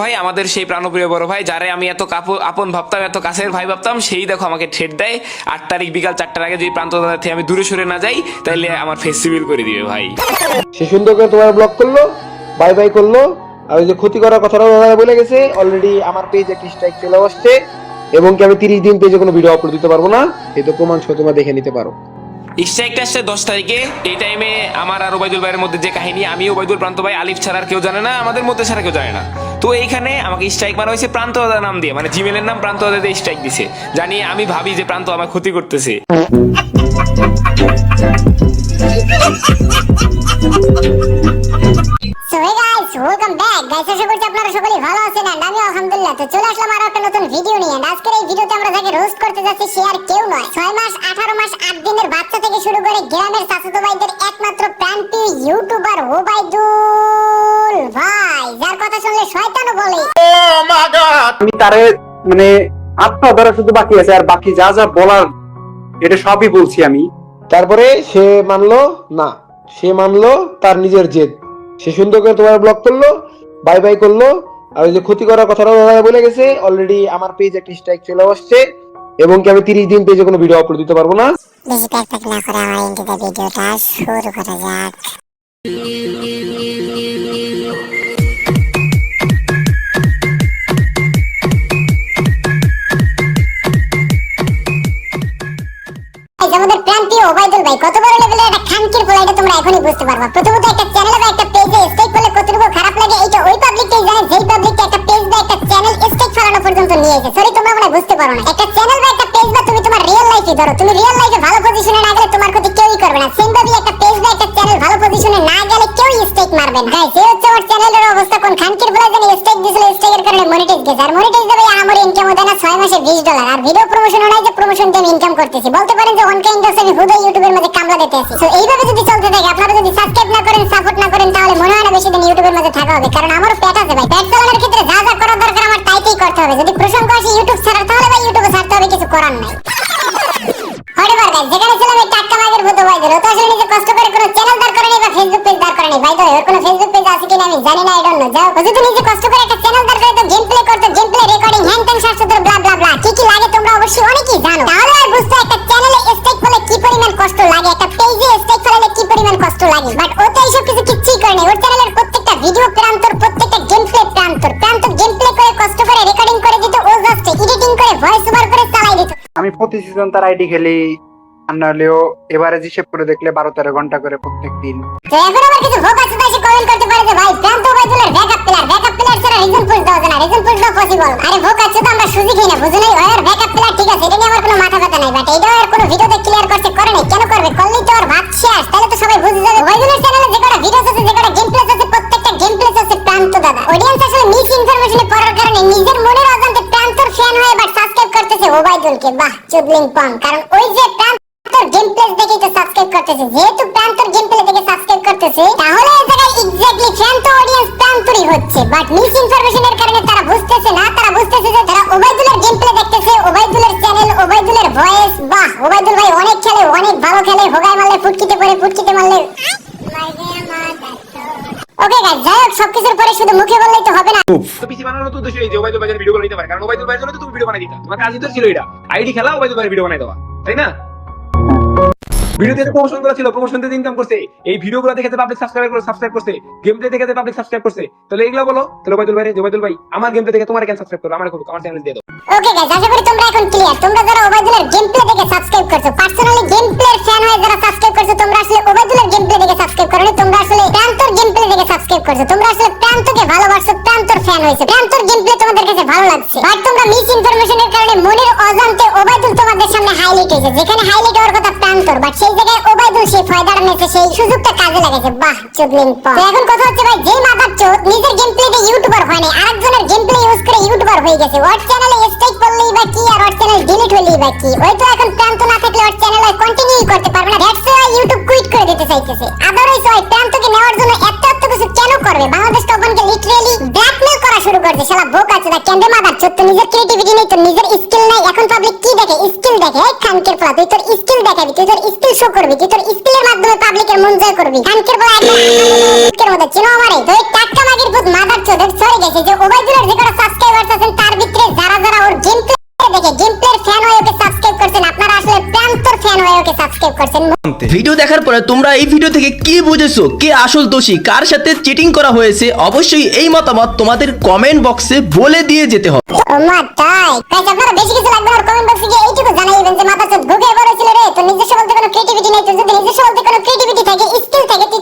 ভাই আমাদের সেই প্রাণপ্রিয় বড় ভাই যারে আমি এত কাপ- আপন ভাবতাম এত কাছের ভাই ভাবতাম সেই দেখো আমাকে ঠেট দেয়। আট তারিখ বিকাল চারটার আগে যদি প্রান্ত দাদা থেকে আমি দূরে সরে না যাই তাহলে আমার ফেস্টিভ্যাল করে দিবে ভাই। সে সুন্দর করে তোমার ব্লক করল বাই বাই করল আর ওই যে ক্ষতি করার কথাটাও দাদা বলে গেছে অলরেডি আমার পেজে একটি স্ট্রাইক চলে আসছে এবং কি আমি তিরিশ দিন পেজে কোনো ভিডিও আপলোড দিতে পারব না এই তো প্রমাণ সহ তোমরা দেখে নিতে পারো। স্ট্রাইকটা আসছে দশ তারিখে এই টাইমে আমার আর ওবায়দুল ভাইয়ের মধ্যে যে কাহিনী আমি ওবায়দুল প্রান্ত ভাই আলিফ ছাড়া আর কেউ জানে না আমাদের মধ্যে ছাড়া কেউ জানে না। তো এইখানে আমাকে স্ট্রাইক মারা হয়েছে প্রান্ত দাদা নাম দিয়ে মানে জিমেলের নাম প্রান্ত দাদা দিয়ে স্ট্রাইক দিছে জানি আমি ভাবি যে প্রান্ত আমার ক্ষতি করতেছে So hey guys, welcome back. Guys, করছি আপনারা সকলেই ভালো আছেন এন্ড তো চলে আসলাম আরও একটা নতুন ভিডিও নিয়ে। আজকের এই ভিডিওতে আমরা যাকে রোস্ট করতে যাচ্ছি সে আর কেউ নয়। 6 মাস 18 মাস 8 দিনের বাচ্চা থেকে শুরু করে গ্রামের চাচাতো ভাইদের একমাত্র প্রান্তীয় ইউটিউবার ওবাইদুল ভাই যার কথা শুনলে শয়তানও বলে। আমি তারে মানে আত্মা ধরা শুধু বাকি আছে আর বাকি যা যা বলার এটা সবই বলছি আমি। তারপরে সে মানলো না। সে মানলো তার নিজের জেদ। সে সুন্দর করে তোমার ব্লক করল বাই বাই করল আর ওই যে ক্ষতি করার কথাটাও দাদা বলে গেছে অলরেডি আমার পেজে একটি স্ট্রাইক চলে আসছে, এবং কি আমি তিরিশ দিন পেজে কোনো ভিডিও আপলোড দিতে পারব না? বেশি প্যাক প্যাক না করে আমার ইন্টিতে ভিডিওটা শুরু করা যাক। আমাদের প্রান্তীয় ওবাইদুল ভাই, কত বড় লেভেলের একটা খানকির পোলা এটা তোমরা এখনই বুঝতে পারবা। প্রথমত একটা চ্যানেল বুঝতে পারো না। একটা চ্যানেল বা একটা পেজ বা তুমি তোমার রিয়েল লাইফে ধরো, তুমি রিয়েল লাইফে ভালো পজিশনে না গেলে তোমার ক্ষতি কেউই করবে না। সেম ভাবে একটা পেজ বা একটা চ্যানেল ভালো পজিশনে না গেলে কেউই স্টেক মারবে না। গাইস এই হচ্ছে আমার চ্যানেলের অবস্থা। কোন খানকির পোলা জানি স্টেক দিছিল স্টেকের কারণে মনিটাইজ গেছে। আর মনিটাইজ দেবে আমার ইনকাম হতে না 6 মাসে 20 ডলার আর ভিডিও প্রমোশন নাই যে প্রমোশন দিয়ে আমি ইনকাম করতেছি। বলতে পারেন যে অন কাইন্ড অফ আমি হুদা ইউটিউবের মধ্যে কামলা দিতে আছি সো এইভাবে যদি চলতে থাকে, আপনারা যদি সাবস্ক্রাইব না করেন সাপোর্ট না করেন, তাহলে মনে হয় না বেশি দিন ইউটিউবের মধ্যে থাকা হবে। কারণ আমারও পেট আছে ভাই। পেট চালানোর ক্ষেত্রে যা যা করা দরকার আমার তাইতেই করতে হবে। যদি প্রসঙ্গ আসে তো ওর কোনো ফেসবুক পেজ আছে কিনা আমি জানি না আই ডোন্ট নো যাও ও যদি নিজে কষ্ট করে একটা চ্যানেল দাঁড় করে তো গেম প্লে করতে গেম প্লে রেকর্ডিং হ্যান্ড টেন শার্ট সুতর ব্লা ব্লা ব্লা কি কি লাগে তোমরা অবশ্যই অনেকেই জানো। তাহলে আর বুঝতে একটা চ্যানেলে স্টেক করলে কি পরিমাণ কষ্ট লাগে, একটা পেজে স্টেক ফেলালে কি পরিমাণ কষ্ট লাগে। বাট ও তো এইসব কিছু কিচ্ছুই করে নেই। ওর চ্যানেলের প্রত্যেকটা ভিডিও প্রান্তর, প্রত্যেকটা গেম প্লে প্রান্তর প্রান্তর গেম প্লে করে কষ্ট করে রেকর্ডিং করে দিত, ও জাস্ট এডিটিং করে ভয়েস ওভার করে চালাই দিত। আমি প্রতি সিজন তার আইডি খেলি। আর নাহলেও এবারে হিসেব করে দেখলে বারো তেরো ঘণ্টা করে প্রত্যেক দিন। বাহ, চুদলিং পং। কারণ ওই যে প্রান্তর গেম প্লে দেখেই তো সাবস্ক্রাইব করতেছে যেহেতু প্রান্তর গেম প্লে দেখে সাবস্ক্রাইব করতেছে তাহলে এই জায়গায় এক্স্যাক্টলি ফ্যান তো অডিয়েন্স প্রান্তরই হচ্ছে। বাট মিস ইনফরমেশনের কারণে তারা বুঝতেছে না তারা বুঝতেছে যে তারা ওবাইদুলের গেম প্লে দেখতেছে ওবাইদুলের চ্যানেল ওবাইদুলের ভয়েস বাহ ওবাইদুল ভাই অনেক খেলে অনেক ভালো খেলে হোগায় মারলে ফুটকিতে পড়ে ফুটকিতে মারলে। ওকে গাইস যাই হোক সবকিছুর পরে শুধু মুখে বললেই তো হবে না। তো পিসি বানানোর তো উদ্দেশ্য এই যে ওবায়দুল ভাইয়ের ভিডিও নিতে পারে কারণ ওবায়দুল ভাইয়ের জন্য তো তুমি ভিডিও বানাই দিতা। তোমার কাজই তো ছিল এটা। আইডি খেলা ওবায়দুল ভাইয়ের ভিডিও বানাই দেওয়া। তাই না? ভিডিওতে প্রমোশন করা ছিল প্রমোশন দিয়ে ইনকাম করছে। এই ভিডিওগুলো দেখে পাবলিক সাবস্ক্রাইব করে সাবস্ক্রাইব করছে গেম প্লে দেখে পাবলিক সাবস্ক্রাইব করছে। তাহলে এগুলো বলো। তাহলে ওবায়দুল ভাই ওবায়দুল ভাই আমার গেম প্লে দেখে তোমার কেন সাবস্ক্রাইব করো আমার খুব আমার চ্যানেল দিয়ে দাও। ওকে গাইস আশা করি তোমরা এখন ক্লিয়ার তোমরা যারা ওবাইদুলের গেম প্লে দেখে সাবস্ক্রাইব করছ পার্সোনালি গেম প্লের ফ্যান হয়ে যারা সাবস্ক্রাইব করছ তোমরা আসলে ওবাইদুলের গেম প্লে দেখে সাবস্ক্রাইব করোনি তোমরা আসলে প্রান্তর গেম প্লে দেখে সাবস্ক্রাইব করছ। তোমরা আসলে প্রান্তকে ভালোবাসো ফ্যান হয়েছে। প্রান্তর গেম প্লে তোমাদের কাছে ভালো লাগছে। বাট তোমরা মিস ইনফরমেশনের কারণে মনের অজান্তে ওবাইদুল তোমাদের সামনে হাইলাইট হয়েছে। যেখানে হাইলাইট হওয়ার কথা প্রান্তর বাট সেই জায়গায় ওবাইদুল সেই ফয়দাটা নিয়েছে সেই সুযোগটা কাজে লাগাইছে। বাহ, চুদলিং পং। তো এখন কথা হচ্ছে ভাই যেই মাথার চোদ নিজের গেম প্লে দিয়ে ইউটিউবার হয় নাই, আরেকজনের গেম প্লে ইউজ করে ইউটিউবার হয়ে গেছে। ওর চ্যানেলে স্ট্রাইক করলেই বা কি, আর ওর চ্যানেল ডিলিট হলেই বা কি। ওই তো এখন প্রান্ত না থাকলে ওর চ্যানেল কন্টিনিউ করতে পারবে না। দ্যাটস ওয়াই ইউটিউব কুইট করে দিতে চাইতেছে। আদারওয়াইজ ওই প্রান্তকে নেওয়ার জন্য এত এত কিছু কেন করবে? বাংলাদেশ করছে, শালা বোকা চোদা কেন্দ্রে মাদার চোদ তো নিজের ক্রিয়েটিভিটি নেই, তোর নিজের স্কিল নাই। এখন পাবলিক কি দেখে? স্কিল দেখে? খানকের পোলা, তুই তোর স্কিল দেখাবি, তুই তোর স্কিল শো করবি, তুই তোর স্কিলের মাধ্যমে পাবলিকের মন জয় করবি। খানকের পোলা একদম মতো চিনো আমারে? তুই টাটকা মাগির ভূত মাদার চোদ সরে গেছে, যে ওবাইদুলের যে কটা সাবস্ক্রাইবার আছেন, তার ভিতরে যারা যারা ওর গেম প্লে দেখে গেম প্লে ফ্যান হয়ে ওকে সাবস্ক্রাইব করছেন ভিডিও দেখার পরে তোমরা এই ভিডিও থেকে কি বুঝেছ? কে আসল দোষী? কার সাথে চিটিং করা হয়েছে? অবশ্যই এই মতামত তোমাদের কমেন্ট বক্সে বলে দিয়ে যেতে হবে। ও মা তাই? गाइस আপনারা বেশি কিছু লাগবে আর কমেন্ট বক্সে গিয়ে এইটুকু জানাইবেন যে মাথা চোদ গুগে বড় ছিল রে তো নিজস্ব বলতে কোনো ক্রিয়েটিভিটি নাই। তো যদি নিজস্ব বলতে কোনো ক্রিয়েটিভিটি থাকে স্কিল থাকে তুই